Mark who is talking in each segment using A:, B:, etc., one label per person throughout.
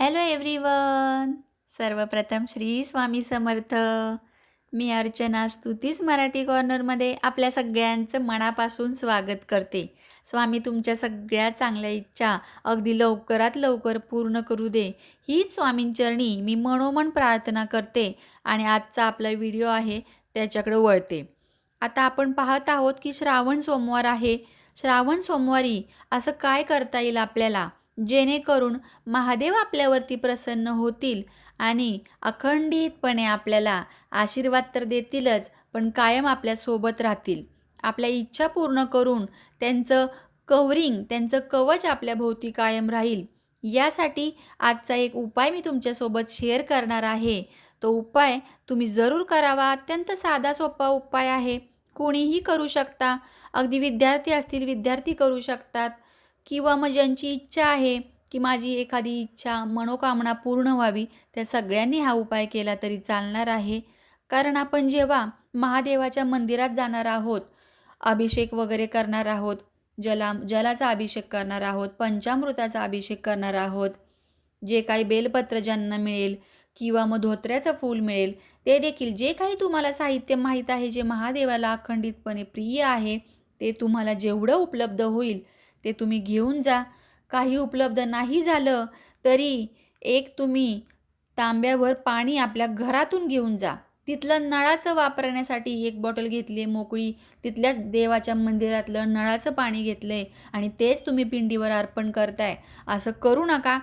A: Hello everyone सर्वप्रथम श्री स्वामी समर्थ. मी अर्चना स्तुतीच मराठी कॉर्नरमध्ये आपल्या सगळ्यांचं मनापासून स्वागत करते. स्वामी तुमच्या सगळ्या चांगल्या इच्छा अगदी लवकरात लवकर पूर्ण करू दे. हीच स्वामींचरणी मी मनोमन प्रार्थना करते आणि आजचा आपला व्हिडिओ आहे त्याच्याकडे वळते. आता आपण पाहत आहोत की श्रावण सोमवार आहे. श्रावण सोमवारी असं काय करता येईल आपल्याला? जेणेकरून महादेव आपल्यावरती प्रसन्न होतील आणि अखंडितपणे आपल्याला आशीर्वाद तर देतीलच पण कायम आपल्यासोबत राहतील. आपल्या इच्छा पूर्ण करून त्यांचं कवरिंग त्यांचं कवच आपल्याभोवती कायम राहील. यासाठी आजचा एक उपाय मी तुमच्यासोबत शेअर करणार आहे. तो उपाय तुम्ही जरूर करावा. अत्यंत साधा सोपा उपाय आहे. कोणीही करू शकता. अगदी विद्यार्थी असतील विद्यार्थी करू शकतात. किंवा मग ज्यांची इच्छा आहे की माझी एखादी इच्छा मनोकामना पूर्ण व्हावी त्या सगळ्यांनी हा उपाय केला तरी चालणार आहे. कारण आपण जेव्हा महादेवाच्या मंदिरात जाणार आहोत अभिषेक वगैरे करणार आहोत जला जलाचा अभिषेक करणार आहोत पंचामृताचा अभिषेक करणार आहोत जे काही बेलपत्र ज्यांना मिळेल किंवा मग धोत्र्याचं फूल मिळेल ते देखील जे काही तुम्हाला साहित्य माहीत आहे जे महादेवाला अखंडितपणे प्रिय आहे ते तुम्हाला जेवढं उपलब्ध होईल ते तुम्ही घेऊन जा. काही उपलब्ध नाही झालं तरी एक तुम्ही तांब्यावर पाणी आपल्या घरातून घेऊन जा. तिथलं नळाचं वापरण्यासाठी एक बॉटल घेतली आहे मोकळी. तिथल्याच देवाच्या मंदिरातलं नळाचं पाणी घेतलं आहे आणि तेच तुम्ही पिंडीवर अर्पण करताय. असं करू नका.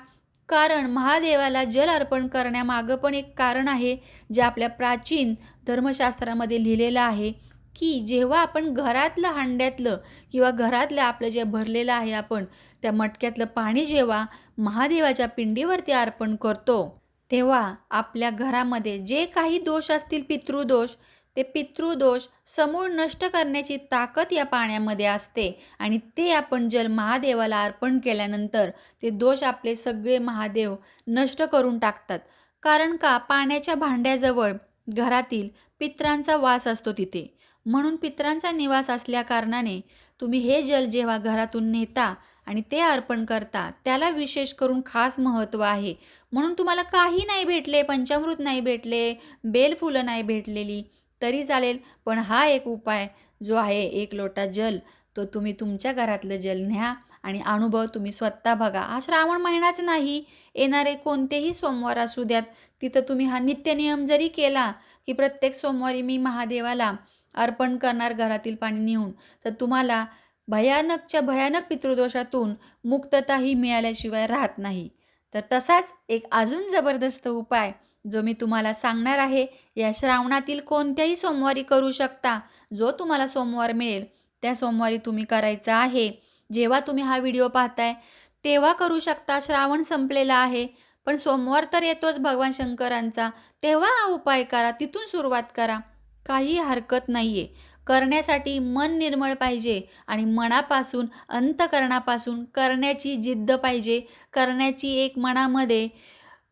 A: कारण महादेवाला जल अर्पण करण्यामागं पण एक कारण आहे जे आपल्या प्राचीन धर्मशास्त्रामध्ये लिहिलेलं आहे. की जेव्हा आपण घरातलं हांड्यातलं किंवा घरातलं आपलं जे भरलेलं आहे आपण त्या मटक्यातलं पाणी जेव्हा महादेवाच्या पिंडीवरती अर्पण करतो तेव्हा आपल्या घरामध्ये जे काही दोष असतील पितृदोष ते पितृदोष समूळ नष्ट करण्याची ताकद या पाण्यामध्ये असते आणि ते आपण जल महादेवाला अर्पण केल्यानंतर ते दोष आपले सगळे महादेव नष्ट करून टाकतात. कारण का? पाण्याच्या भांड्याजवळ घरातील पित्रांचा वास असतो तिथे. म्हणून पित्रांचा निवास असल्या कारणाने तुम्ही हे जल जेव्हा घरातून नेता आणि ते अर्पण करता त्याला विशेष करून खास महत्त्व आहे. म्हणून तुम्हाला काही नाही भेटले पंचामृत नाही भेटले बेलफुलं नाही भेटलेली तरी चालेल. पण हा एक उपाय जो आहे एक लोटा जल तो तुम्ही तुमच्या घरातलं जल न्या आणि अनुभव तुम्ही स्वतः बघा. हा श्रावण महिनाच नाही येणारे कोणतेही सोमवार असू द्यात. तिथं तुम्ही हा नित्यनियम जरी केला की प्रत्येक सोमवारी मी महादेवाला अर्पण करणार घरातील पाणी नेऊन. तर तुम्हाला भयानकच्या भयानक पितृदोषातून मुक्तताही मिळाल्याशिवाय राहत नाही. तर तसाच एक अजून जबरदस्त उपाय जो मी तुम्हाला सांगणार आहे या श्रावणातील कोणत्याही सोमवारी करू शकता. जो तुम्हाला सोमवार मिळेल त्या सोमवारी तुम्ही करायचा आहे. जेव्हा तुम्ही हा व्हिडिओ पाहताय तेव्हा करू शकता. श्रावण संपलेला आहे पण सोमवार तर येतोच भगवान शंकरांचा. तेव्हा हा उपाय करा तिथून सुरुवात करा. काही हरकत नाही आहे करण्यासाठी मन निर्मळ पाहिजे आणि मनापासून अंतकरणापासून करण्याची जिद्द पाहिजे. करण्याची एक मनामध्ये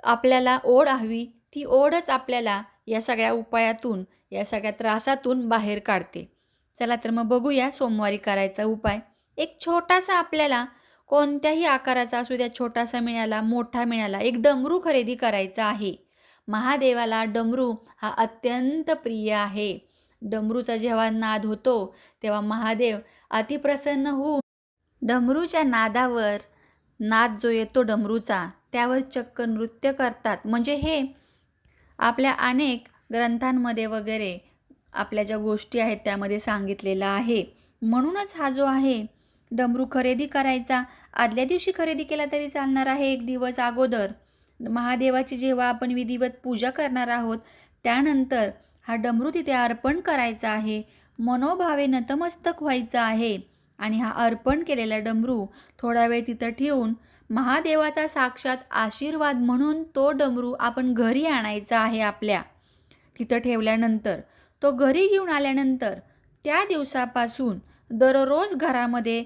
A: आपल्याला ओढ हवी ती ओढच आपल्याला या सगळ्या उपायातून या सगळ्या त्रासातून बाहेर काढते. चला तर मग बघूया सोमवारी करायचा उपाय. एक छोटासा आपल्याला कोणत्याही आकाराचा असू द्या छोटासा मिळाला मोठा मिळाला एक डमरू खरेदी करायचा आहे. महादेवाला डमरू हा अत्यंत प्रिय आहे. डमरूचा जेव्हा नाद होतो तेव्हा महादेव अतिप्रसन्न होऊन डमरूच्या नादावर नाद जो येतो डमरूचा त्यावर चक्क नृत्य करतात. म्हणजे हे आपल्या अनेक ग्रंथांमध्ये वगैरे आपल्या ज्या गोष्टी आहेत त्यामध्ये सांगितलेलं आहे. म्हणूनच हा जो आहे डमरू खरेदी करायचा आदल्या दिवशी खरेदी केला तरी चालणार आहे एक दिवस अगोदर. महादेवाची जेव्हा आपण विधिवत पूजा करणार आहोत त्यानंतर हा डमरू तिथे अर्पण करायचा आहे. मनोभावे नतमस्तक व्हायचं आहे आणि हा अर्पण केलेला डमरू थोडा वेळ तिथं ठेवून महादेवाचा साक्षात आशीर्वाद म्हणून तो डमरू आपण घरी आणायचा आहे आपल्या. तिथं ठेवल्यानंतर तो घरी घेऊन आल्यानंतर त्या दिवसापासून दररोज घरामध्ये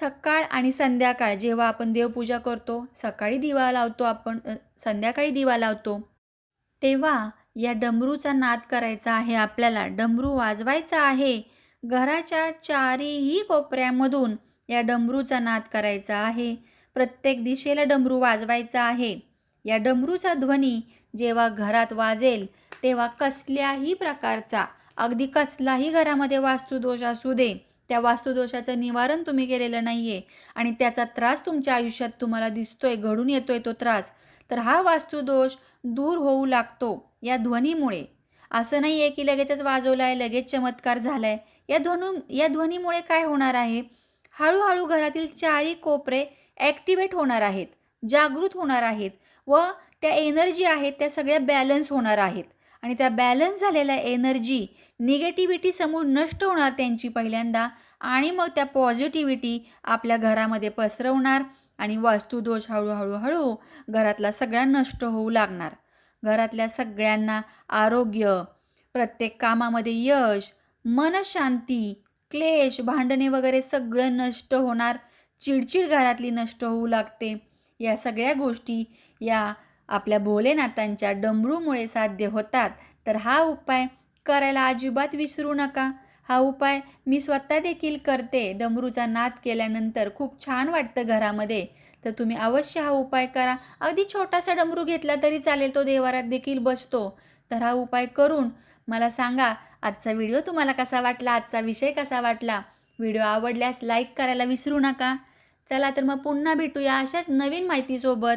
A: सकाळ आणि संध्याकाळ जेव्हा आपण देवपूजा करतो सकाळी दिवा लावतो आपण संध्याकाळी दिवा लावतो तेव्हा या डमरूचा नाद करायचा आहे आपल्याला. डमरू वाजवायचा आहे. घराच्या चारीही कोपऱ्यामधून या डमरूचा नाद करायचा आहे. प्रत्येक दिशेला डमरू वाजवायचा आहे. या डमरूचा ध्वनी जेव्हा घरात वाजेल तेव्हा कसल्याही प्रकारचा अगदी कसलाही घरामध्ये वास्तुदोष असू दे त्या वास्तुदोषाचं निवारण तुम्ही केलेलं नाही आहे आणि त्याचा त्रास तुमच्या आयुष्यात तुम्हाला दिसतोय घडून येतोय तो त्रास. तर हा वास्तुदोष दूर होऊ लागतो या ध्वनीमुळे. असं नाही आहे की लगेचच वाजवला आहे लगेच चमत्कार झाला आहे या ध्वनू या ध्वनीमुळे काय होणार आहे? हळूहळू घरातील चारही कोपरे ॲक्टिवेट होणार आहेत जागृत होणार आहेत व त्या एनर्जी आहेत त्या सगळ्या बॅलन्स होणार आहेत. आणि त्या बॅलन्स झालेल्या एनर्जी निगेटिव्हिटी समूळ नष्ट होणार त्यांची पहिल्यांदा आणि मग त्या पॉझिटिव्हिटी आपल्या घरामध्ये पसरवणार आणि वास्तुदोष हळूहळू हळू घरातला सगळा नष्ट होऊ लागणार. घरातल्या सगळ्यांना आरोग्य प्रत्येक कामामध्ये यश मनशांती क्लेश भांडणे वगैरे सगळं नष्ट होणार. चिडचिड घरातली नष्ट होऊ लागते. या सगळ्या गोष्टी या आपल्या भोलेनाथांच्या डमरूमुळे साध्य होतात. तर हा उपाय करायला अजिबात विसरू नका. हा उपाय मी स्वतः देखील करते. डमरूचा नाद केल्यानंतर खूप छान वाटतं घरामध्ये. तर तुम्ही अवश्य हा उपाय करा. अगदी छोटासा डमरू घेतला तरी चालेल. तो देवारात देखील बसतो. तर हा उपाय करून मला सांगा आजचा व्हिडिओ तुम्हाला कसा वाटला? आजचा विषय कसा वाटला? व्हिडिओ आवडल्यास लाईक करायला विसरू नका. चला तर मग पुन्हा भेटूया अशाच नवीन माहितीसोबत.